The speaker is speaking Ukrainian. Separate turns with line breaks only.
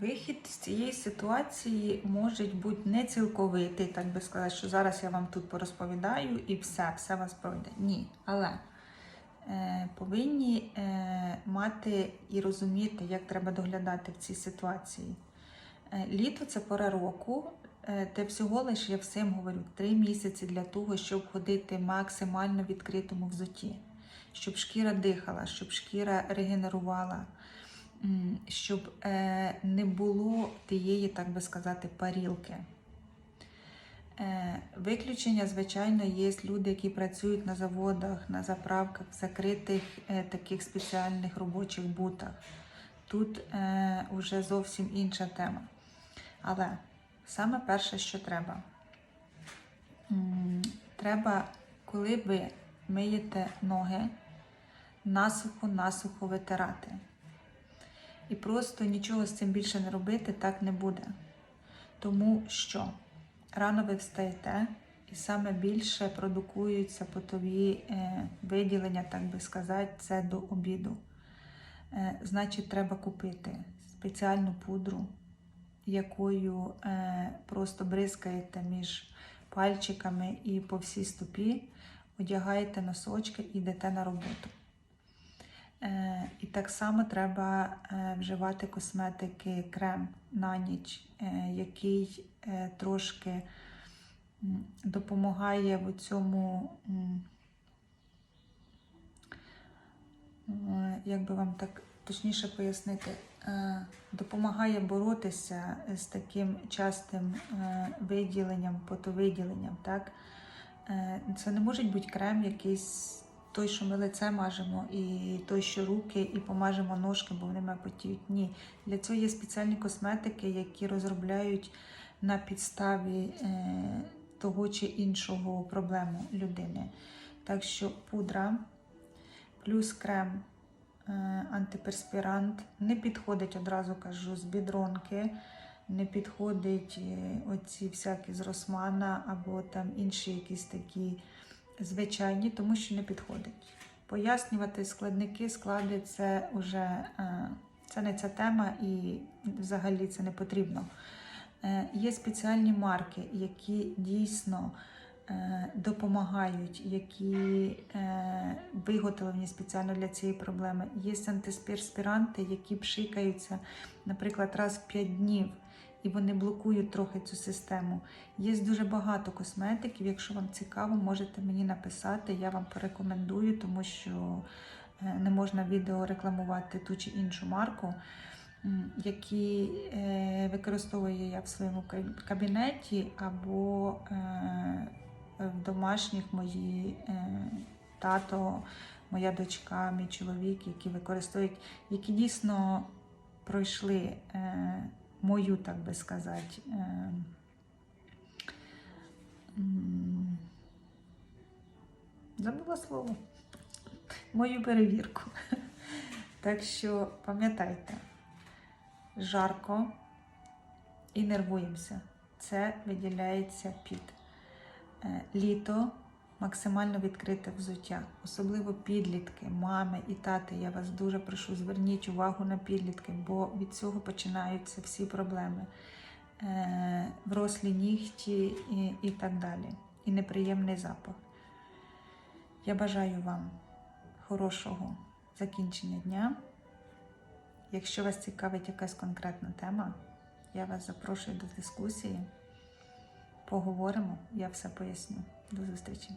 Вихід з цієї ситуації може бути не цілковитий, так би сказати, що зараз я вам тут порозповідаю і все, все вас пройде. Ні. Але е, повинні е, мати і розуміти, як треба доглядати в цій ситуації. Е, літо це пора року, е, де всього лиш я всім говорю три місяці для того, щоб ходити максимально відкритому взутті, щоб шкіра дихала, щоб шкіра регенерувала. Щоб е, не було тієї, так би сказати, парілки. Е, виключення, звичайно, є люди, які працюють на заводах, на заправках, в закритих е, таких спеціальних робочих бутах. Тут вже зовсім інша тема. Але саме перше, що треба, треба, коли ви миєте ноги, насухо-насухо витирати. І просто нічого з цим більше не робити так не буде. Тому що рано ви встаєте, і саме більше продукуються потові е, виділення, так би сказати, це до обіду. Е, значить, треба купити спеціальну пудру, якою е, просто бризкаєте між пальчиками і по всій стопі, одягаєте носочки і йдете на роботу. Так само треба е, вживати косметики крем на ніч, е, який е, трошки допомагає в цьому, як би вам так точніше пояснити, допомагає боротися з таким частим виділенням, потовиділенням. Так? Це не може бути крем якийсь той, що ми лице мажемо, і той, що руки, і помажемо ножки, бо вони мене потіють. Ні. Для цього є спеціальні косметики, які розробляють на підставі е, того чи іншого проблему людини. Так що пудра плюс крем, е, антиперспірант не підходить, одразу кажу, з бідронки. Не підходить е, оці всякі з Росмана або там інші якісь такі звичайні, тому що не підходить. Пояснювати складники, склади це вже е, це не ця тема і взагалі це не потрібно. Е, Є спеціальні марки, які дійсно е, допомагають, які виготовлені спеціально для цієї проблеми. Є антиспірспіранти, які пшикаються, наприклад, раз в 5 днів і вони блокують трохи цю систему. Є дуже багато косметиків. Якщо вам цікаво, можете мені написати, я вам порекомендую, тому що е, не можна відео рекламувати ту чи іншу марку, які е, використовую я в своєму кабінеті або е, в домашніх мої тато, моя дочка, мій чоловік, які використовують, які дійсно пройшли. Мою, так би сказати, е, забула слово, мою перевірку. Так що пам'ятайте, жарко і нервуємося. Це виділяється під Е, літо. Максимально відкрите взуття, особливо підлітки, мами і тати. Я вас дуже прошу, зверніть увагу на підлітки, бо від цього починаються всі проблеми. Е, врослі нігті і, і так далі. І неприємний запах. Я бажаю вам хорошого закінчення дня. Якщо вас цікавить якась конкретна тема, я вас запрошую до дискусії. Поговоримо, я все поясню. До зустрічі!